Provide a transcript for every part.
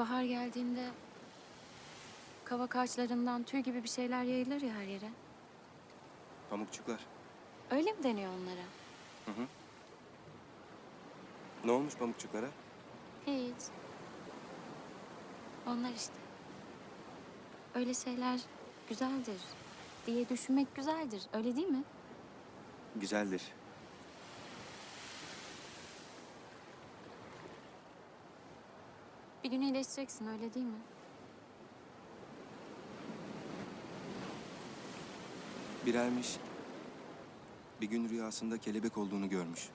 Bahar geldiğinde kavak ağaçlarından tüy gibi bir şeyler yayılır ya her yere. Pamukçuklar. Öyle mi deniyor onlara? Hı hı. Ne olmuş pamukçuklara? Hiç. Onlar işte. Öyle şeyler güzeldir diye düşünmek güzeldir. Öyle değil mi? Güzeldir. Bir gün iyileşeceksin öyle değil mi? Bir ermiş bir gün rüyasında kelebek olduğunu görmüş.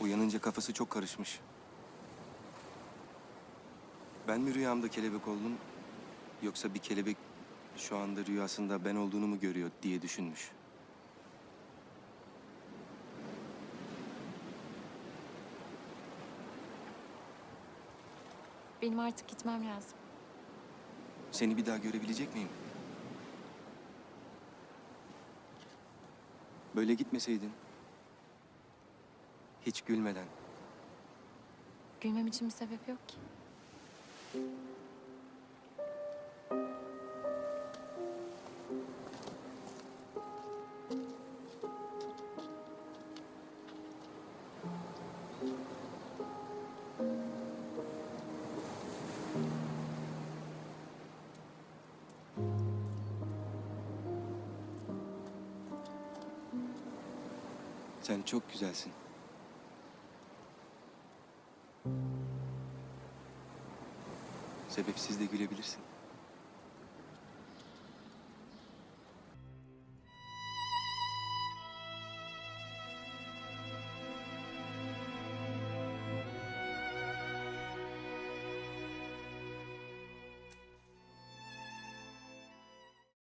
Uyanınca kafası çok karışmış. Ben mi rüyamda kelebek oldum yoksa bir kelebek şu anda rüyasında ben olduğunu mu görüyor diye düşünmüş. Benim artık gitmem lazım. Seni bir daha görebilecek miyim? Böyle gitmeseydin. Hiç gülmeden. Gülmem için bir sebep yok ki. Sen çok güzelsin. Sebepsiz de gülebilirsin.